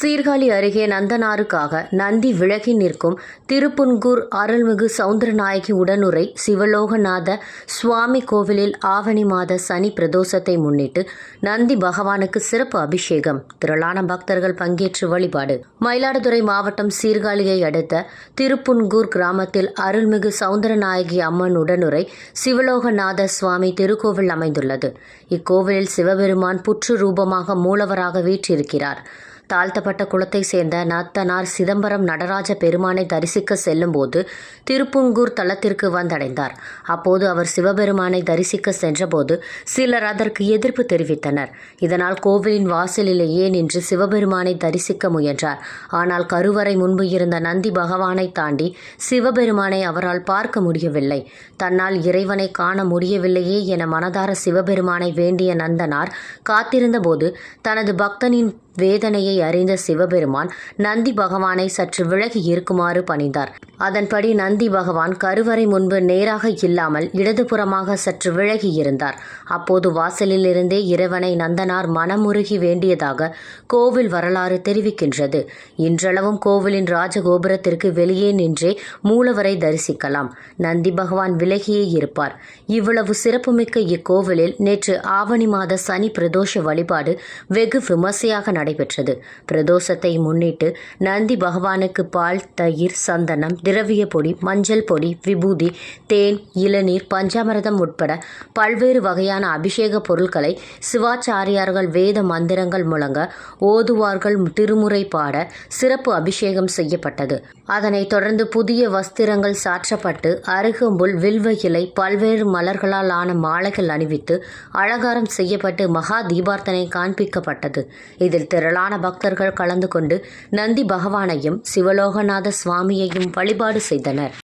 சீர்காழி அருகே நந்தனாருக்காக நந்தி விலகி நிற்கும் திருப்புன்கூர் அருள்மிகு சவுந்தரநாயகி உடனுரை சிவலோகநாத சுவாமி கோவிலில் ஆவணி மாத சனி பிரதோஷத்தை முன்னிட்டு நந்தி பகவானுக்கு சிறப்பு அபிஷேகம். திரளான பக்தர்கள் பங்கேற்று வழிபாடு. மயிலாடுதுறை மாவட்டம் சீர்காழியை அடுத்த திருப்புன்கூர் கிராமத்தில் அருள்மிகு சவுந்தரநாயகி அம்மன் உடனுரை சிவலோகநாத சுவாமி திருக்கோவில் அமைந்துள்ளது. இக்கோவிலில் சிவபெருமான் புற்று ரூபமாக மூலவராக வீற்றிருக்கிறார். தாழ்த்தப்பட்ட குலத்தை சேர்ந்த நத்தனார் சிதம்பரம் நடராஜ பெருமானை தரிசிக்க செல்லும்போது திருப்புங்கூர் தலத்திற்கு வந்தடைந்தார். அப்போது அவர் சிவபெருமானை தரிசிக்க சென்றபோது சிலர் அதற்கு எதிர்ப்பு தெரிவித்தனர். இதனால் கோவிலின் வாசலிலேயே நின்று சிவபெருமானை தரிசிக்க முயன்றார்? ஆனால் கருவறை முன்பு இருந்த நந்தி பகவானை தாண்டி சிவபெருமானை அவரால் பார்க்க முடியவில்லை. தன்னால் இறைவனை காண முடியவில்லையே என மனதார சிவபெருமானை வேண்டிய நந்தனார் காத்திருந்தபோது தனது பக்தனின் வேதனையை அறிந்த சிவபெருமான் நந்தி பகவானை சற்று விலகி இருக்குமாறு பணிந்தார். அதன்படி நந்தி பகவான் கருவறை முன்பு நேராக இல்லாமல் இடதுபுறமாக சற்று விலகி இருந்தார். அப்போது வாசலிலிருந்தே இறைவனை நந்தனார் மனமுருகி வேண்டியதாக கோவில் வரலாறு தெரிவிக்கின்றது. இன்றளவும் கோவிலின் ராஜகோபுரத்திற்கு வெளியே நின்றே மூலவரை தரிசிக்கலாம். நந்தி பகவான் விலகியே இருப்பார். இவ்வளவு சிறப்புமிக்க இக்கோவிலில் நேற்று ஆவணி மாத சனி பிரதோஷ வழிபாடு வெகு விமர்சையாக நடைபெற்றது. பிரதோஷத்தை முன்னிட்டு நந்தி பகவானுக்கு பால் தயிர் சந்தனம் திரவிய பொடி மஞ்சள் பொடி விபூதி தேன் இளநீர் பஞ்சாமிரதம் உட்பட பல்வேறு வகையான அபிஷேக பொருட்களை சிவாச்சாரியார்கள் வேத மந்திரங்கள் முழங்க ஓதுவார்கள் திருமுறை பாட சிறப்பு அபிஷேகம் செய்யப்பட்டது. அதனைத் தொடர்ந்து புதிய வஸ்திரங்கள் சாற்றப்பட்டு அருகம்புல் வில்வ இலை பல்வேறு மலர்களால் ஆன மாலைகள் அணிவித்து அலங்காரம் செய்யப்பட்டு மகா தீபார்த்தனை காண்பிக்கப்பட்டது. இதில் திரளான பக்தர்கள் கலந்து கொண்டு நந்தி பகவானையும் சிவலோகநாத சுவாமியையும் வழிபாடு செய்தனர்.